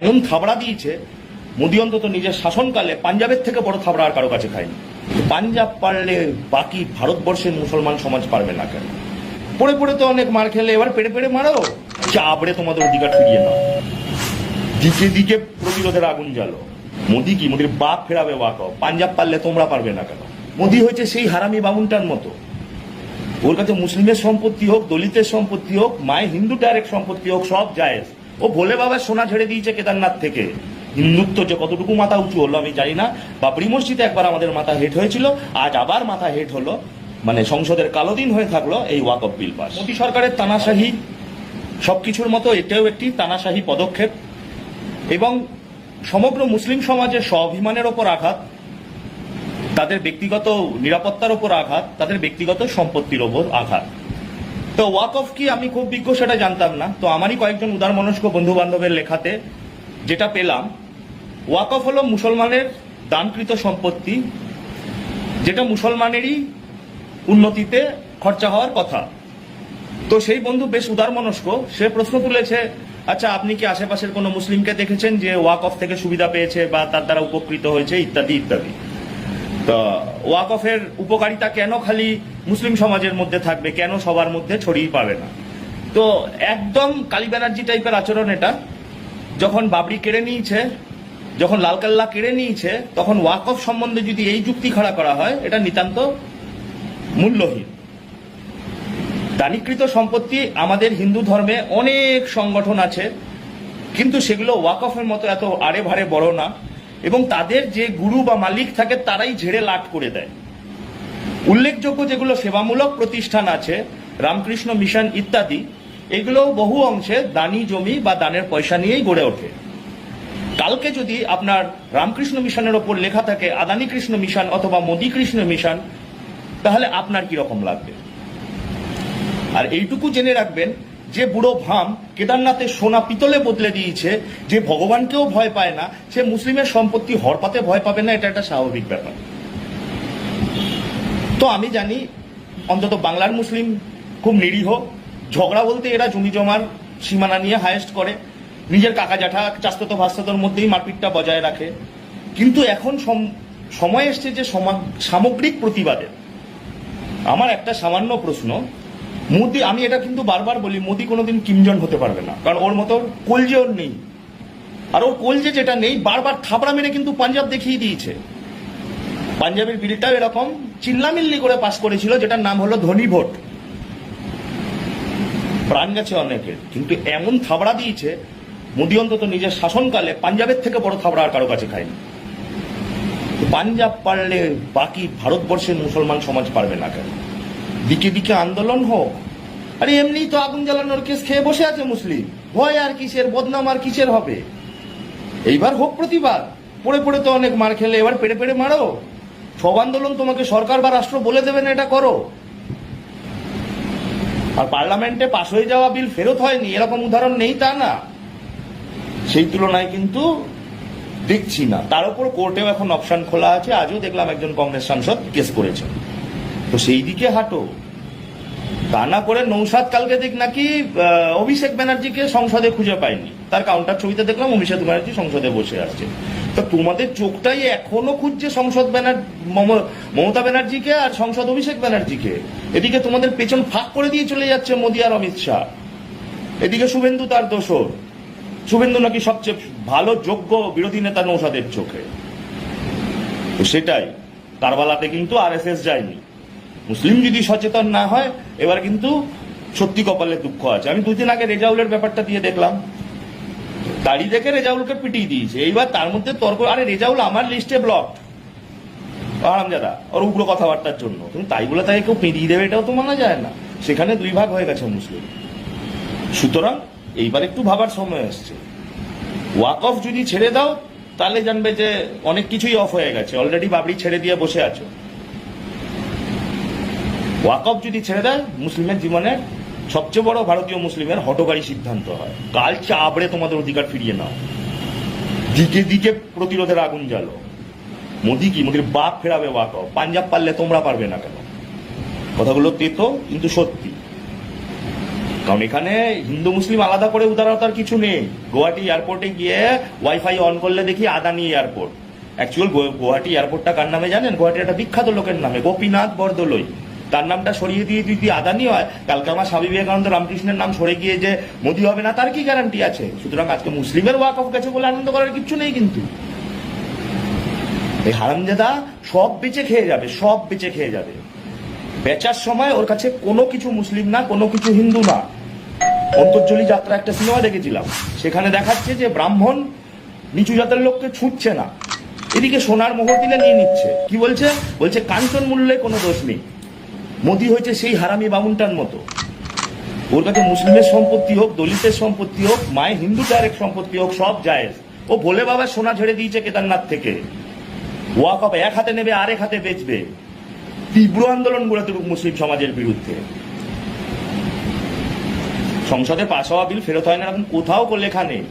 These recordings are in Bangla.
এমন থাবড়া দিয়েছে, মোদী অন্তত নিজের শাসনকালে পাঞ্জাবের থেকে বড় থাবড়া আর কারও কাছে খায়নি। পাঞ্জাব পারলে বাকি ভারতবর্ষের মুসলমান সমাজ পারবে না কেন? পড়ে পড়ে তো অনেক মার খেলে, এবার পেড়ে পেড়ে মারো। চাবড়ে তোমাদের অধিকার ফিরিয়ে নাও। দিকে দিকে প্রতিরোধের আগুন জ্বালো। মোদি কি, মোদির বাপ ফেরাবে ওয়াক পাঞ্জাব পারলে তোমরা পারবে না কেন? মোদি হয়েছে সেই হারামি বামুনটার মতো। ওর কাছে মুসলিমের সম্পত্তি হোক, দলিতের সম্পত্তি হোক মায়ের হিন্দু ডাইরেক্ট সম্পত্তি হোক, সব জায়েজ। ও ভোলে বাবার সোনা ঝেড়ে দিয়েছে কেদারনাথ থেকে। হিন্দুত্ব যে কতটুকু মাথা উঁচু হলো আমি জানি না। বাবরি মসজিদে একবার আমাদের মাথা হেট হয়েছিল, আজ আবার মাথা হেট হলো। মানে সংসদের কালো দিন হয়ে থাকল এই walk off bill pass Modi সরকারের তানাশাহী, সবকিছুর মতো এটাও একটি তানাশাহী পদক্ষেপ। এবং সমগ্র মুসলিম সমাজের স্বাভিমানের ওপর আঘাত, তাদের ব্যক্তিগত নিরাপত্তার ওপর আঘাত, তাদের ব্যক্তিগত সম্পত্তির ওপর আঘাত। তো ওয়াক অফ কি আমি খুব বিজ্ঞ সেটা জানতাম না। তো আমারই কয়েকজন উদার মনস্ক বন্ধু বান্ধবের লেখাতে যেটা পেলাম ওয়াক অফ হলো মুসলমানের দানকৃত সম্পত্তি, যেটা মুসলমানেরই উন্নতিতে খরচা হওয়ার কথা। তো সেই বন্ধু বেশ উদার মনস্ক সে প্রশ্ন তুলেছে আচ্ছা আপনি কি আশেপাশের কোনো মুসলিমকে দেখেছেন যে ওয়াক অফ থেকে সুবিধা পেয়েছে বা তার দ্বারা উপকৃত হয়েছে? ইত্যাদি ইত্যাদি। তো ওয়াক অফের উপকারিতা কেন খালি মুসলিম সমাজের মধ্যে থাকবে? কেন সবার মধ্যে ছড়িয়ে পাবে না? তো একদম কালী ব্যানার্জি টাইপের আচরণ এটা। যখন বাবরি কেড়ে নিয়েছে, যখন লালকাল্লা কেড়ে নিয়েছে, তখন ওয়াকফ সম্বন্ধে যদি এই যুক্তি খাড়া করা হয়, এটা নিতান্ত মূল্যহীন। দানিকৃত সম্পত্তি আমাদের হিন্দু ধর্মে অনেক সংগঠন আছে, কিন্তু সেগুলো ওয়াকফের মতো এত আড়ে ভারে বড় না। এবং তাদের যে গুরু বা মালিক থাকে তারাই ঝেড়ে লাট করে দেয়। উল্লেখযোগ্য যেগুলো সেবামূলক প্রতিষ্ঠান আছে, রামকৃষ্ণ মিশন ইত্যাদি এগুলো বহু অংশে দানি জমি বা দানের পয়সা নিয়েই গড়ে ওঠে। কালকে যদি আপনার রামকৃষ্ণ মিশনের ওপর লেখা থাকে, আদানি কৃষ্ণ মিশন অথবা মোদী কৃষ্ণ মিশন তাহলে আপনার কি রকম লাগবে? আর এইটুকু জেনে রাখবেন যে বুড়ো ভাম কেদারনাথের সোনা পিতলে বদলে দিয়েছে, যে ভগবানকেও ভয় পায় না, সে মুসলিমের সম্পত্তি হরপাতে ভয় পাবে না, এটা একটা স্বাভাবিক ব্যাপার। তো আমি জানি, অন্তত বাংলার মুসলিম খুব নিরীহ, ঝগড়া বলতে এরা জমি জমার সীমানা নিয়ে হায়েস্ট করে, নিজের কাকা জ্যাঠা চাস্তত ভাস্ততর মধ্যেই মারপিটটা বজায় রাখে। কিন্তু এখন সম- সময় এসছে যে সমা- সামগ্রিক প্রতিবাদের আমার একটা সামান্য প্রশ্ন মোদি, আমি এটা কিন্তু বারবার বলি, মোদি কোনোদিন কিমজন হতে পারবে না। কারণ ওর মতো কলজে ওর নেই। আর ওর কলজে যেটা নেই, বারবার থাপড়া মেরে কিন্তু পাঞ্জাব দেখিয়ে দিয়েছে। পাঞ্জাবের বিলটাও এরকম চিল্লামিল্লি করে পাশ করেছিল, যেটার নাম হলো ধনী ভোট। প্রাণ গেছে অনেকের, কিন্তু এমন থাবড়া দিয়েছে, মোদি অন্তত নিজের শাসনকালে পাঞ্জাবের থেকে বড় থাবড়া আর কারও কাছে খায়নি। পাঞ্জাব পারলে বাকি ভারতবর্ষের মুসলমান সমাজ পারবে না কেন? দিকে দিকে আন্দোলন হোক। আরে এমনি তো আগুন জ্বালানোর কেস খেয়ে বসে আছে মুসলিম। ভয় আর কিসের, বদনাম আর কিসের হবে? এইবার হোক প্রতিবাদ। পড়ে পড়ে তো অনেক মার খেলে, এবার পেড়ে পেড়ে মারো। সব আন্দোলন তোমাকে সরকার বা রাষ্ট্র বলে দেবে না, এটা করো। আর পার্লামেন্টে পাশ হয়ে যাওয়া বিল ফেরত হয়নি, এরকম উদাহরণ নেই তা না। সেই তুলনায় কিন্তু দেখছি না। তার উপর কোর্টেও এখন অপশন খোলা আছে। আজও দেখলাম একজন কংগ্রেস সাংসদ কেস করেছেন তো সেই দিকে হাঁটো। তা না করে নৌসাদ কালকে দেখ নাকি অভিষেক ব্যানার্জিকে সংসদে খুঁজে পায়নি। তার কাউন্টার ছবিতে দেখলাম অভিষেক ব্যানার্জি সংসদে বসে আসছে তো তোমাদের চোখটাই এখনও খুঁজছে সংসদ ব্যানার মম- মমতা ব্যানার্জিকে আর সংসদ অভিষেক ব্যানার্জিকে। এদিকে তোমাদের পেছন ফাঁক করে দিয়ে চলে যাচ্ছে মোদী আর অমিত শাহ। এদিকে শুভেন্দু তার দোষর। শুভেন্দু নাকি সবচেয়ে ভালো, যোগ্য, বিরোধী নেতা নৌসাদের চোখে। সেটাই। কারবালাতে কিন্তু আর এস এস যায়নি। মুসলিম যদি সচেতন না হয়, এবার কিন্তু সত্যি কপালে দুঃখ আছে। আমি দুদিন আগে রেজাউলের ব্যাপারটা দিয়ে দেখলাম। দাড়ি দেখে রেজাউলকে পিটিয়ে দিয়েছে। এইবার তার মধ্যে তর্ক, আরে রেজাউল আমার লিস্টে ব্লক আরামজাদা ওর উগ্র কথাবার্তার জন্য। তুমি তাই বলে তাকে কেউ পিটিয়ে দেবে, এটাও তো মানা যায় না। সেখানে দুই ভাগ হয়ে গেছে মুসলিম। সুতরাং এইবার একটু ভাবার সময় আসছে। ওয়াক অফ যদি ছেড়ে দাও, তাহলে জানবে যে অনেক কিছুই অফ হয়ে গেছে। অলরেডি বাবরি ছেড়ে দিয়ে বসে আছো। ওয়াক অফ যদি ছেড়ে দেয়, মুসলিমের জীবনের সবচেয়ে বড় ভারতীয় মুসলিমের হটকারী সিদ্ধান্ত হয়। কাল চাবড়ে তোমাদের অধিকার ফিরিয়ে নাও। দিকে দিকে প্রতিরোধের আগুন জ্বালো। মোদি কি? মোদির বাপ ফেরাবে ওয়াক অফ পাঞ্জাব পারলে তোমরা পারবে না কেন? কথাগুলো তেতো, কিন্তু সত্যি। কারণ এখানে হিন্দু, মুসলিম আলাদা করে উদারতার কিছু নেই। গুয়াহাটি এয়ারপোর্টে গিয়ে ওয়াইফাই অন করলে দেখি আদানি এয়ারপোর্ট। অ্যাকচুয়াল গুয়াহাটি এয়ারপোর্টটা কার নামে জানেন? গুয়াহাটি একটা বিখ্যাত লোকের নামে, গোপীনাথ বরদলৈ তার নামটা সরিয়ে দিয়ে যদি আদানি হয়, কালকে আমার স্বামী বিবেকানন্দ রামকৃষ্ণের নাম সরে গিয়ে যে মোদি হবে না, তার কি গ্যারান্টি আছে? সুতরাং আজকে মুসলিমের ওয়াক অফ গেছে বলে আনন্দ করার কিচ্ছু নেই কিন্তু। এই হারামজাদা সব বেঁচে খেয়ে যাবে, সব বেঁচে খেয়ে যাবে। বেচার সময় ওর কাছে কোনো কিছু মুসলিম না, কোনো কিছু হিন্দু না। অন্তর্জলি যাত্রা একটা সিনেমা দেখেছিলাম। সেখানে দেখাচ্ছে যে ব্রাহ্মণ নিচু জাতের লোককে ছুটছে না। এদিকে সোনার মোহর দিলে নিয়ে নিচ্ছে। কি বলছে? বলছে কাঞ্চন মূল্যে কোনো দোষ নেই। মোদি হয়েছে সেই হারামি বামুনটার মতো। ওর কাছে মুসলিমের সম্পত্তি হোক, দলিতের সম্পত্তি হোক, মায়ের হিন্দু ডাইরেক্ট সম্পত্তি হোক, সব জায়েজ। ও ভোলে বাবা সোনা ঝেড়ে দিয়েছে কেদারনাথ থেকে। ওয়াক অফ এক হাতে নেবে, আরেক হাতে বেচবে। তীব্র আন্দোলন গড়ে তুলুক মুসলিম সমাজের বিরুদ্ধে। সংসদে পাশ হওয়া বিল ফেরত হয় না, এরকম কোথাও লেখা নেই।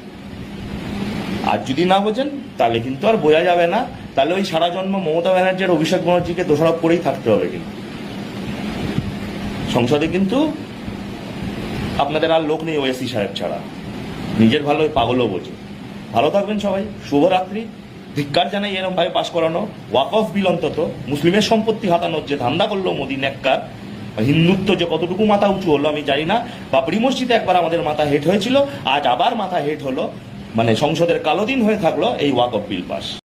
আর যদি না বোঝেন, তাহলে কিন্তু আর বোঝা যাবে না। তাহলে ওই সারা জন্ম মমতা ব্যানার্জির অভিষেক ব্যানার্জিকে দোষারোপ করেই থাকতে হবে কিন্তু। সংসদে কিন্তু আপনাদের আর লোক নেই ওএসি সাহেব ছাড়া। নিজের ভালো পাগলও বোঝে। ভালো থাকবেন সবাই, শুভরাত্রি। ধিক্কার জানাই এরকম ভাবে পাশ করানো। ওয়াক অফ বিল অন্তত। মুসলিমের সম্পত্তি হাতানোর যে ধান্দা করল মোদী নেককার হিন্দুত্ব যে কতটুকু মাথা উঁচু হলো আমি জানি না। বাবরি মসজিদে একবার আমাদের মাথা হেট হয়েছিল, আজ আবার মাথা হেট হলো। মানে সংসদের কালো দিন হয়ে থাকল এই ওয়াক অফ বিল পাস।